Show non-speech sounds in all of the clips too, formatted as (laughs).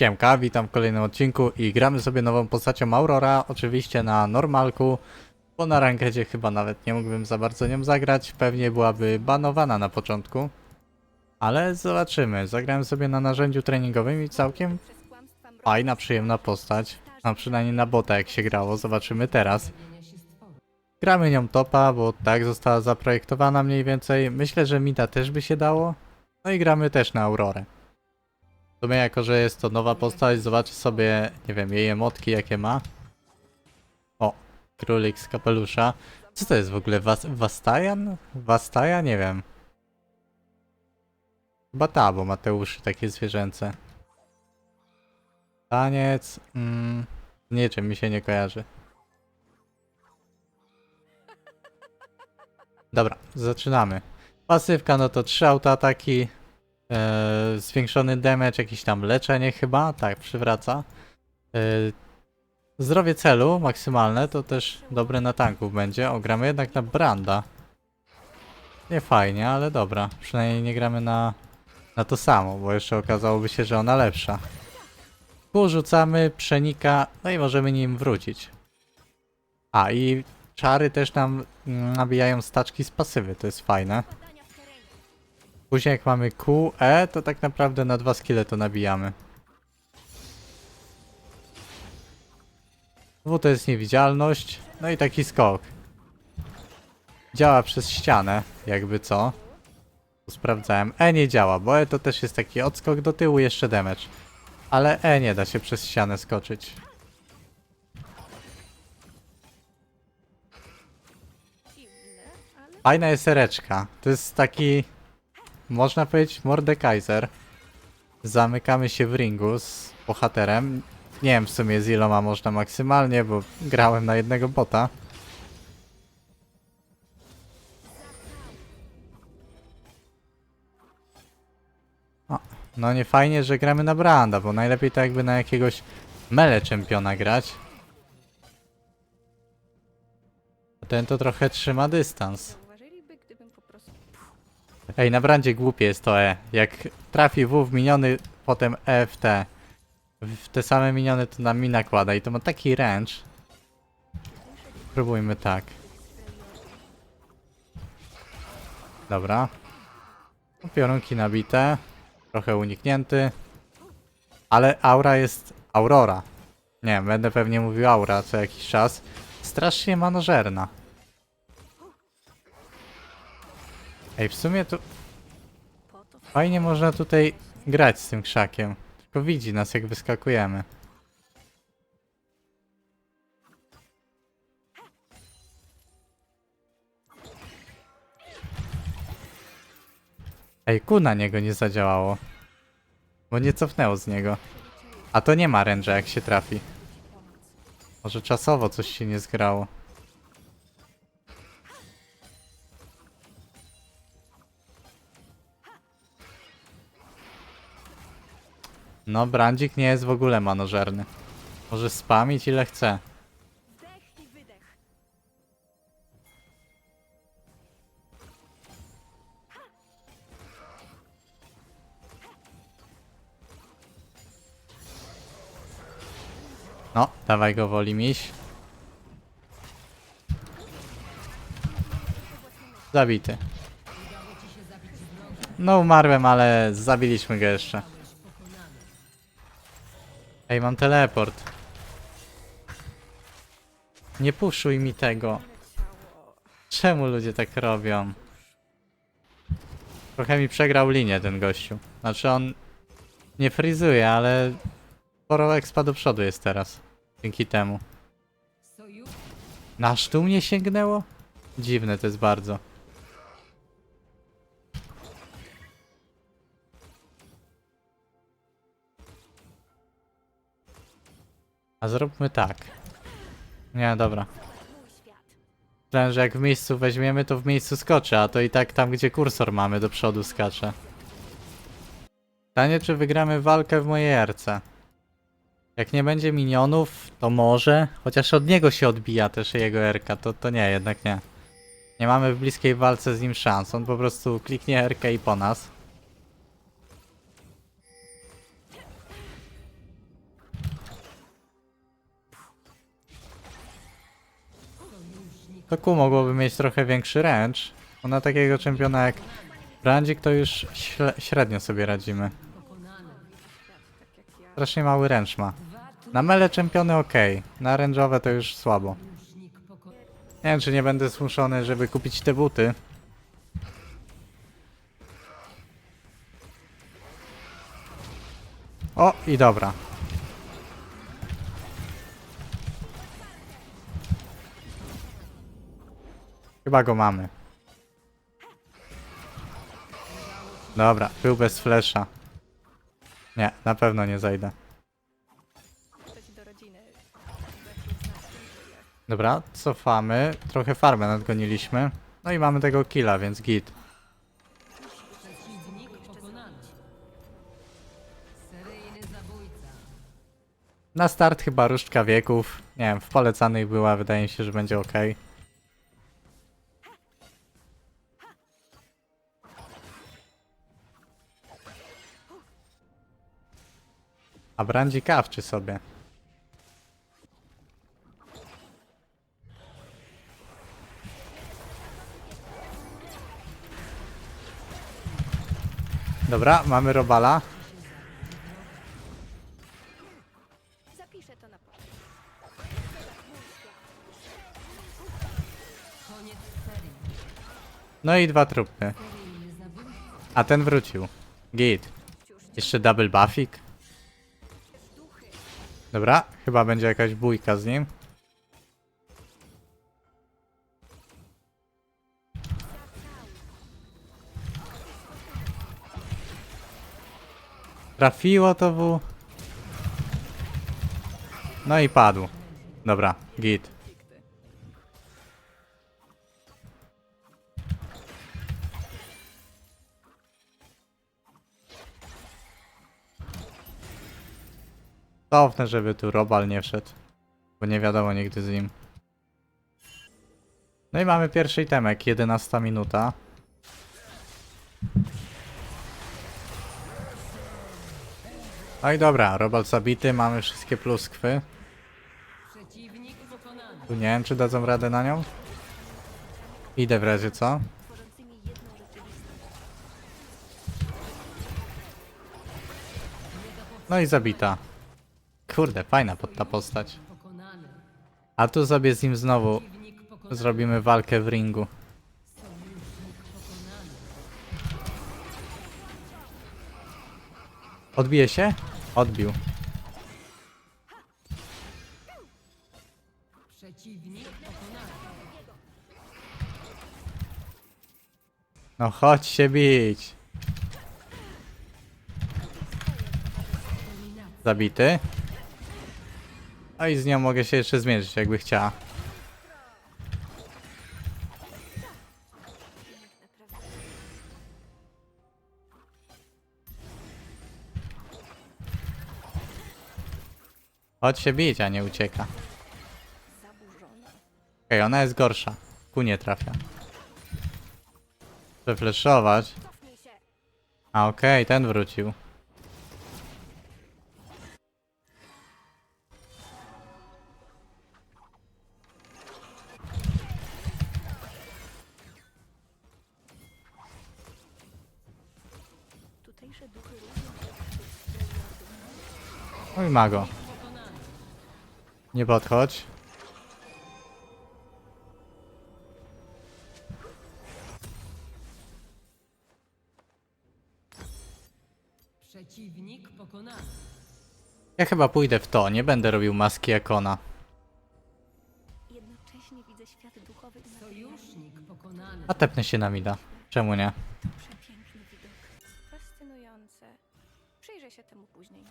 Siemka, witam w kolejnym odcinku i gramy sobie nową postacią Aurora, oczywiście na normalku, bo na rankedzie chyba nawet nie mógłbym za bardzo nią zagrać, pewnie byłaby banowana na początku. Ale zobaczymy, zagrałem sobie na narzędziu treningowym i całkiem fajna, przyjemna postać, a przynajmniej na bota jak się grało, zobaczymy teraz. Gramy nią topa, bo tak została zaprojektowana mniej więcej, myślę, że Mida też by się dało, no i gramy też na Aurorę. W sumie jako, że jest to nowa postać, zobaczę sobie, nie wiem, jej emotki jakie ma. O, królik z kapelusza. Co to jest w ogóle? Was Wastajan? Wastaja? Nie wiem. Chyba ta, bo ma te uszy takie zwierzęce. Taniec. Mm, niczym mi się nie kojarzy. Dobra, zaczynamy. Pasywka no to trzy autoataki. Eee, zwiększony damage, jakieś tam leczenie chyba, tak, przywraca. Eee, zdrowie celu maksymalne to też dobre na tanków będzie. O, gramy jednak na Branda. Nie fajnie, ale dobra. Przynajmniej nie gramy na, na to samo, bo jeszcze okazałoby się, że ona lepsza. Kół rzucamy, przenika, no i możemy nim wrócić. A i czary też nam mm, nabijają staczki z pasywy, to jest fajne. Później jak mamy Q, E, to tak naprawdę na dwa skille to nabijamy. W to jest niewidzialność, no i taki skok. Działa przez ścianę, jakby co. Sprawdzałem. E nie działa, bo E to też jest taki odskok do tyłu, jeszcze damage. Ale E nie da się przez ścianę skoczyć. Fajna jest sereczka. To jest taki można powiedzieć Mordekaiser. Zamykamy się w ringu z bohaterem. Nie wiem w sumie z iloma można maksymalnie, bo grałem na jednego bota. O, no nie fajnie, że gramy na Branda, bo najlepiej to jakby na jakiegoś mele czempiona grać. Ten to trochę trzyma dystans. Ej, na brandzie głupie jest to E. Jak trafi W w miniony, potem E w te. W te same miniony to na mi nakłada i to ma taki range. Spróbujmy tak. Dobra. Piorunki nabite. Trochę uniknięty. Ale aura jest Aurora. Nie będę pewnie mówił aura co jakiś czas. Strasznie manożerna. Ej, w sumie to fajnie można tutaj grać z tym krzakiem. Tylko widzi nas jak wyskakujemy. Ej, ku na niego nie zadziałało. Bo nie cofnęło z niego. A to nie ma ręża jak się trafi. Może czasowo coś się nie zgrało. No, Brandzik nie jest w ogóle manożerny. Może spamić ile chce. No, dawaj go woli miś. Zabity. No umarłem, ale zabiliśmy go jeszcze. Ej, mam teleport. Nie puszuj mi tego. Czemu ludzie tak robią? Trochę mi przegrał linię ten gościu. Znaczy on nie frizuje, ale sporo expa do przodu jest teraz. Dzięki temu. Na sztu mnie sięgnęło? Dziwne to jest bardzo. A zróbmy tak. Nie, dobra. Myślałem, że jak w miejscu weźmiemy, to w miejscu skoczy, a to i tak tam, gdzie kursor mamy, do przodu skacze. Pytanie, czy wygramy walkę w mojej erce. Jak nie będzie minionów, to może. Chociaż od niego się odbija też jego erka, to, to nie, jednak nie. Nie mamy w bliskiej walce z nim szans. On po prostu kliknie erkę i po nas. To Q mogłoby mieć trochę większy range. Bo na takiego czempiona jak Brandzik to już średnio sobie radzimy. Strasznie mały range ma. Na mele czempiony ok, na range'owe to już słabo. Nie wiem czy nie będę zmuszony, żeby kupić te buty. O i dobra. Chyba go mamy. Dobra, był bez flesza. Nie, na pewno nie zajdę. Dobra, cofamy. Trochę farmę nadgoniliśmy. No i mamy tego killa, więc git. Na start chyba różdżka wieków. Nie wiem, w polecanych była, wydaje mi się, że będzie ok. A Brandzi kawczy sobie. Dobra, mamy robala. Zapiszę to na. No i dwa trupy. A ten wrócił. Git. Jeszcze double buffik. Dobra, chyba będzie jakaś bójka z nim. Trafiło to w. No i padł. Dobra, git. Cofnę, żeby tu Robal nie wszedł. Bo nie wiadomo nigdy z nim. No i mamy pierwszy temek, 11 minuta. No i dobra, Robal zabity, mamy wszystkie pluskwy. Tu nie wiem, czy dadzą radę na nią. Idę w razie co. No i zabita. Kurde, fajna pod ta postać. A tu sobie z nim znowu zrobimy walkę w ringu. Odbije się? Odbił. No chodź się bić. Zabity. No i z nią mogę się jeszcze zmierzyć, jakby chciała. Chodź się bić, a nie ucieka. Okej, ona jest gorsza. Ku nie trafia. Przefleszować. A okej, ten wrócił. Tutejsze duchy również odczuwają Oj, mago. Nie podchodź. Przeciwnik pokonany. Ja chyba pójdę w to, nie będę robił maski Ekona. Jednocześnie widzę świat duchowy i materialny. Sojusznik pokonany. A tepnę się na mida. Czemu nie? Się temu później.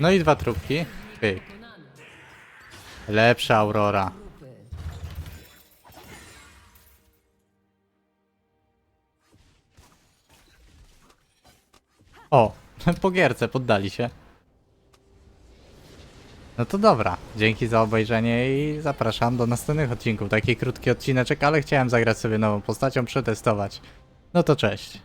No i dwa trupki. Pyk. Lepsza Aurora. O, (laughs) po gierce poddali się. No to dobra, dzięki za obejrzenie i zapraszam do następnych odcinków. Taki krótki odcineczek, ale chciałem zagrać sobie nową postacią, przetestować. No to cześć.